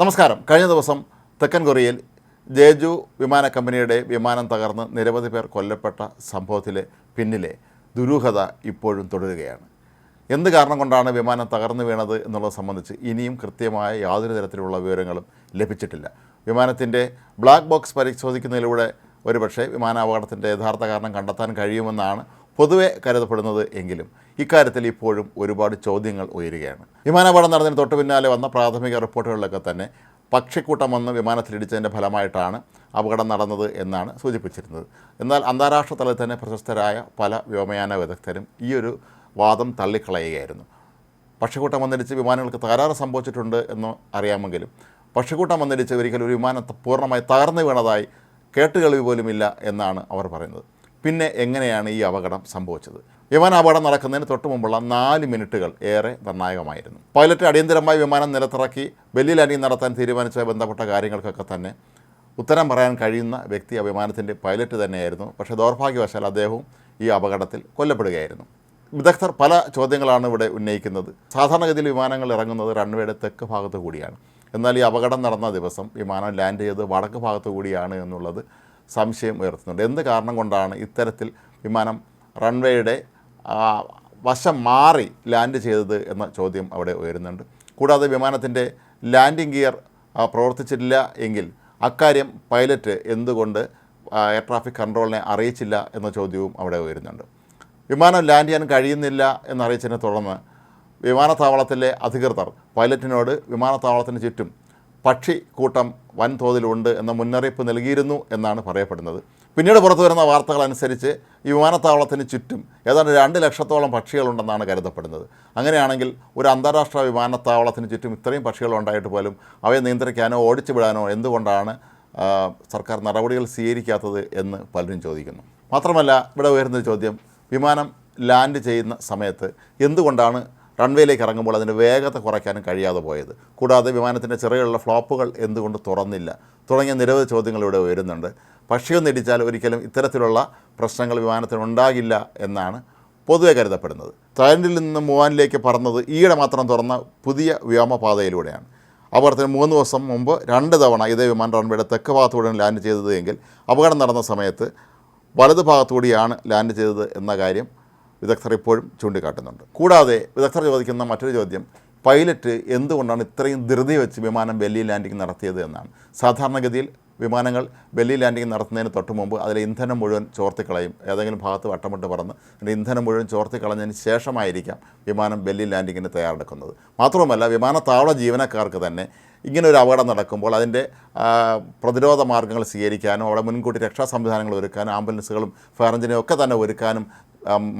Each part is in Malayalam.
നമസ്കാരം. കഴിഞ്ഞ ദിവസം തെക്കൻ കൊറിയയിൽ ജേജു വിമാന കമ്പനിയുടെ വിമാനം തകർന്ന് നിരവധി പേർ കൊല്ലപ്പെട്ട സംഭവത്തിലെ പിന്നിലെ ദുരൂഹത ഇപ്പോഴും തുടരുകയാണ്. എന്ത് കാരണം കൊണ്ടാണ് വിമാനം തകർന്നു വീണത് എന്നുള്ളത് സംബന്ധിച്ച് ഇനിയും കൃത്യമായ യാതൊരു തരത്തിലുള്ള വിവരങ്ങളും ലഭിച്ചിട്ടില്ല. വിമാനത്തിന്റെ ബ്ലാക്ക് ബോക്സ് പരിശോധിക്കുന്നതിലൂടെ ഒരുപക്ഷെ വിമാനാപകടത്തിന്റെ യഥാർത്ഥ കാരണം കണ്ടെത്താൻ കഴിയുമെന്നാണ് പൊതുവെ കരുതപ്പെടുന്നത് എങ്കിലും ഇക്കാര്യത്തിൽ ഇപ്പോഴും ഒരുപാട് ചോദ്യങ്ങൾ ഉയരുകയാണ്. വിമാനപാടം നടന്നതിന് തൊട്ട് പിന്നാലെ വന്ന പ്രാഥമിക റിപ്പോർട്ടുകളിലൊക്കെ തന്നെ പക്ഷിക്കൂട്ടം വന്ന് വിമാനത്തിലിടിച്ചതിന്റെ ഫലമായിട്ടാണ് അപകടം നടന്നത് എന്നാണ് സൂചിപ്പിച്ചിരുന്നത്. എന്നാൽ അന്താരാഷ്ട്ര തലത്തിൽ തന്നെ പ്രശസ്തരായ പല വ്യോമയാന വിദഗ്ധരും ഈയൊരു വാദം തള്ളിക്കളയുകയായിരുന്നു. പക്ഷിക്കൂട്ടം വന്നിടിച്ച് വിമാനങ്ങൾക്ക് തകരാറ് സംഭവിച്ചിട്ടുണ്ട് എന്ന് അറിയാമെങ്കിലും പക്ഷിക്കൂട്ടം വന്നിടിച്ച് ഒരിക്കലും ഒരു വിമാനം പൂർണമായി തകർന്നു വീണതായി കേട്ടുകേൾവി പോലുമില്ല എന്നാണ് അവർ പറയുന്നത്. പിന്നെ എങ്ങനെയാണ് ഈ അപകടം സംഭവിച്ചത്? വിമാനാപകടം നടക്കുന്നതിന് തൊട്ട് മുമ്പുള്ള നാല് മിനിറ്റുകൾ ഏറെ നിർണായകമായിരുന്നു. പൈലറ്റ് അടിയന്തരമായി വിമാനം നിലത്തിറക്കി വെല്ലി ലാൻഡിംഗ് നടത്താൻ തീരുമാനിച്ച ബന്ധപ്പെട്ട കാര്യങ്ങൾക്കൊക്കെ തന്നെ ഉത്തരം പറയാൻ കഴിയുന്ന വ്യക്തി ആ വിമാനത്തിന്റെ പൈലറ്റ് തന്നെയായിരുന്നു. പക്ഷേ ദൗർഭാഗ്യവശാൽ അദ്ദേഹവും ഈ അപകടത്തിൽ കൊല്ലപ്പെടുകയായിരുന്നു. വിദഗ്ധർ പല ചോദ്യങ്ങളാണ് ഇവിടെ ഉന്നയിക്കുന്നത്. സാധാരണഗതിയിൽ വിമാനങ്ങൾ ഇറങ്ങുന്നത് റൺവേയുടെ തെക്ക് ഭാഗത്ത് കൂടിയാണ്. എന്നാൽ ഈ അപകടം നടന്ന ദിവസം വിമാനം ലാൻഡ് ചെയ്ത് വടക്ക് ഭാഗത്ത് കൂടിയാണ് എന്നുള്ളത് സംശയം ഉയർത്തുന്നുണ്ട്. എന്ത് കാരണം കൊണ്ടാണ് ഇത്തരത്തിൽ വിമാനം റൺവേയുടെ വശം മാറി ലാൻഡ് ചെയ്തത് എന്ന ചോദ്യം അവിടെ ഉയരുന്നുണ്ട്. കൂടാതെ വിമാനത്തിന്റെ ലാൻഡിംഗ് ഗിയർ പ്രവർത്തിച്ചിട്ടില്ല എങ്കിൽ അക്കാര്യം പൈലറ്റ് എന്തുകൊണ്ട് എയർ ട്രാഫിക് കൺട്രോളിനെ അറിയിച്ചില്ല എന്ന ചോദ്യവും അവിടെ ഉയരുന്നുണ്ട്. വിമാനം ലാൻഡ് ചെയ്യാൻ കഴിയുന്നില്ല എന്നറിയിച്ചതിനെ തുടർന്ന് വിമാനത്താവളത്തിലെ അധികൃതർ പൈലറ്റിനോട് വിമാനത്താവളത്തിന് ചുറ്റും പക്ഷി കൂട്ടം വൻതോതിലുണ്ട് എന്ന മുന്നറിയിപ്പ് നൽകിയിരുന്നു എന്നാണ് പറയപ്പെടുന്നത്. പിന്നീട് പുറത്തു വരുന്ന വാർത്തകൾ അനുസരിച്ച് ഈ വിമാനത്താവളത്തിന് ചുറ്റും ഏതാണ്ട് രണ്ട് ലക്ഷത്തോളം പക്ഷികളുണ്ടെന്നാണ് കരുതപ്പെടുന്നത്. അങ്ങനെയാണെങ്കിൽ ഒരു അന്താരാഷ്ട്ര വിമാനത്താവളത്തിന് ചുറ്റും ഇത്രയും പക്ഷികൾ ഉണ്ടായിട്ട് പോലും അവയെ നിയന്ത്രിക്കാനോ ഓടിച്ചു വിടാനോ എന്തുകൊണ്ടാണ് സർക്കാർ നടപടികൾ സ്വീകരിക്കാത്തത് എന്ന് പലരും ചോദിക്കുന്നു. മാത്രമല്ല ഇവിടെ ഉയരുന്ന ചോദ്യം വിമാനം ലാൻഡ് ചെയ്യുന്ന സമയത്ത് എന്തുകൊണ്ടാണ് റൺവേയിലേക്ക് ഇറങ്ങുമ്പോൾ അതിന്റെ വേഗത കുറയ്ക്കാനും കഴിയാതെ പോയത്. കൂടാതെ വിമാനത്തിന്റെ ചെറിയുള്ള ഫ്ലോപ്പുകൾ എന്തുകൊണ്ട് തുറന്നില്ല? തുടങ്ങിയ നിരവധി ചോദ്യങ്ങൾ ഇവിടെ ഉയരുന്നുണ്ട്. പക്ഷിയൊന്ന് ഇടിച്ചാൽ ഒരിക്കലും ഇത്തരത്തിലുള്ള പ്രശ്നങ്ങൾ വിമാനത്തിന് ഉണ്ടാകില്ല എന്നാണ് പൊതുവെ കരുതപ്പെടുന്നത്. തായ്ലൻഡിൽ നിന്ന് മുവാനിലേക്ക് പറന്നത് ഈയിടെ മാത്രം തുറന്ന പുതിയ വ്യോമപാതയിലൂടെയാണ്. അപകടത്തിന് മൂന്ന് ദിവസം മുമ്പ് രണ്ട് തവണ ഇതേ വിമാന റൺവേയുടെ തെക്ക് ഭാഗത്തൂടെയാണ് ലാൻഡ് ചെയ്തത് എങ്കിൽ അപകടം നടന്ന സമയത്ത് വലത് ഭാഗത്തുകൂടിയാണ് ലാൻഡ് ചെയ്തത് എന്ന കാര്യം വിദഗ്ധർ ഇപ്പോഴും ചൂണ്ടിക്കാട്ടുന്നുണ്ട്. കൂടാതെ വിദഗ്ധർ ചോദിക്കുന്ന മറ്റൊരു ചോദ്യം പൈലറ്റ് എന്തുകൊണ്ടാണ് ഇത്രയും ധൃതി വെച്ച് വിമാനം വെല്ലി ലാൻഡിംഗ് നടത്തിയത് എന്നാണ്. സാധാരണഗതിയിൽ വിമാനങ്ങൾ വെല്ലി ലാൻഡിംഗ് നടത്തുന്നതിന് തൊട്ട് മുമ്പ് അതിലെ ഇന്ധനം മുഴുവൻ ചോർത്തിക്കളയും ഏതെങ്കിലും ഭാഗത്ത് വട്ടമിട്ട് പറന്ന് അതിന്റെ ഇന്ധനം മുഴുവൻ ചോർത്തിക്കളഞ്ഞതിന് ശേഷമായിരിക്കാം വിമാനം വെല്ലി ലാൻഡിങ്ങിന് തയ്യാറെടുക്കുന്നത്. മാത്രവുമല്ല വിമാനത്താവള ജീവനക്കാർക്ക് തന്നെ ഇങ്ങനെ ഒരു അപകടം നടക്കുമ്പോൾ അതിന്റെ പ്രതിരോധ മാർഗങ്ങൾ സ്വീകരിക്കാനും അവിടെ മുൻകൂട്ടി രക്ഷാ സംവിധാനങ്ങൾ ഒരുക്കാനും ആംബുലൻസുകളും ഫയർ എഞ്ചിനെയും ഒക്കെ തന്നെ ഒരുക്കാനും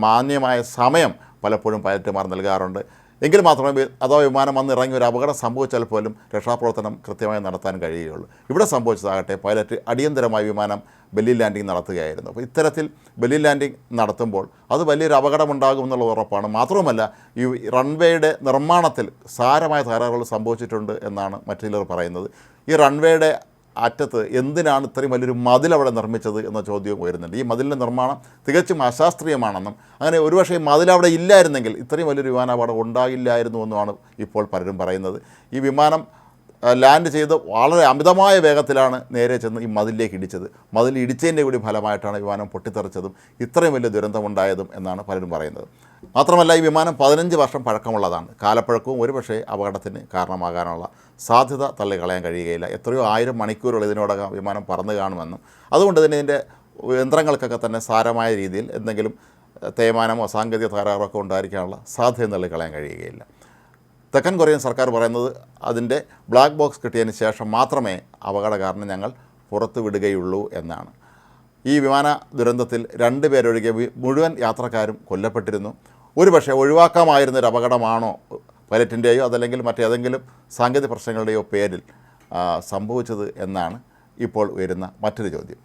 മാന്യമായ സമയം പലപ്പോഴും പൈലറ്റുമാർ നൽകാറുണ്ട്. എങ്കിൽ മാത്രമേ അതോ വിമാനം വന്ന് ഇറങ്ങി ഒരു അപകടം സംഭവിച്ചാൽ പോലും രക്ഷാപ്രവർത്തനം കൃത്യമായി നടത്താൻ കഴിയുകയുള്ളൂ. ഇവിടെ സംഭവിച്ചതാകട്ടെ പൈലറ്റ് അടിയന്തരമായി വിമാനം ബെല്ലി ലാൻഡിംഗ് നടത്തുകയായിരുന്നു. അപ്പോൾ ഇത്തരത്തിൽ ബെല്ലി ലാൻഡിംഗ് നടത്തുമ്പോൾ അത് വലിയൊരു അപകടമുണ്ടാകും എന്നുള്ള ഉറപ്പാണ്. മാത്രവുമല്ല ഈ റൺവേയുടെ നിർമ്മാണത്തിൽ സാരമായ തകരാറുകൾ സംഭവിച്ചിട്ടുണ്ട് എന്നാണ് മറ്റു ചിലർ പറയുന്നത്. ഈ റൺവേയുടെ അറ്റത്ത് എന്തിനാണ് ഇത്രയും വലിയൊരു മതിൽ അവിടെ നിർമ്മിച്ചത് എന്ന ചോദ്യവും ഉയരുന്നുണ്ട്. ഈ മതിലിന്റെ നിർമ്മാണം തികച്ചും അശാസ്ത്രീയമാണെന്നും അങ്ങനെ ഒരുപക്ഷെ മതിൽ അവിടെ ഇല്ലായിരുന്നെങ്കിൽ ഇത്രയും വലിയൊരു വിമാനാപകടം ഉണ്ടാകില്ലായിരുന്നു എന്നുമാണ് ഇപ്പോൾ പലരും പറയുന്നത്. ഈ വിമാനം ലാൻഡ് ചെയ്ത് വളരെ അമിതമായ വേഗത്തിലാണ് നേരെ ചെന്ന് ഈ മതിലിലേക്ക് ഇടിച്ചത്. മതിൽ ഇടിച്ചതിന്റെ കൂടി ഫലമായിട്ടാണ് വിമാനം പൊട്ടിത്തെറിച്ചതും ഇത്രയും വലിയ ദുരന്തമുണ്ടായതും എന്നാണ് പലരും പറയുന്നത്. മാത്രമല്ല ഈ വിമാനം പതിനഞ്ച് വർഷം പഴക്കമുള്ളതാണ്. കാലപ്പഴക്കവും ഒരുപക്ഷെ അപകടത്തിന് കാരണമാകാനുള്ള സാധ്യത തള്ളിക്കളയാൻ കഴിയുകയില്ല. എത്രയോ ആയിരം മണിക്കൂറുകൾ ഇതിനോടകം വിമാനം പറന്നു കാണുമെന്നും അതുകൊണ്ട് തന്നെ ഇതിന്റെ യന്ത്രങ്ങൾക്കൊക്കെ തന്നെ സാരമായ രീതിയിൽ എന്തെങ്കിലും തേയ്മാനമോ സാങ്കേതിക തകരാറോ ഒക്കെ ഉണ്ടായിരിക്കാനുള്ള സാധ്യത തള്ളിക്കളയാൻ കഴിയുകയില്ല. തെക്കൻ കൊറിയൻ സർക്കാർ പറയുന്നത് അതിന്റെ ബ്ലാക്ക് ബോക്സ് കിട്ടിയതിന് ശേഷം മാത്രമേ അപകട കാരണം ഞങ്ങൾ പുറത്തു വിടുകയുള്ളൂ എന്നാണ്. ഈ വിമാന ദുരന്തത്തിൽ രണ്ട് പേരൊഴികെ മുഴുവൻ യാത്രക്കാരും കൊല്ലപ്പെട്ടിരുന്നു. ഒരുപക്ഷെ പക്ഷേ ഒഴിവാക്കാമായിരുന്നൊരു അപകടമാണോ പൈലറ്റിന്റെയോ അതല്ലെങ്കിൽ മറ്റേതെങ്കിലും സാങ്കേതിക പ്രശ്നങ്ങളുടെയോ പേരിൽ സംഭവിച്ചത് എന്നാണ് ഇപ്പോൾ ഉയരുന്ന മറ്റൊരു ചോദ്യം.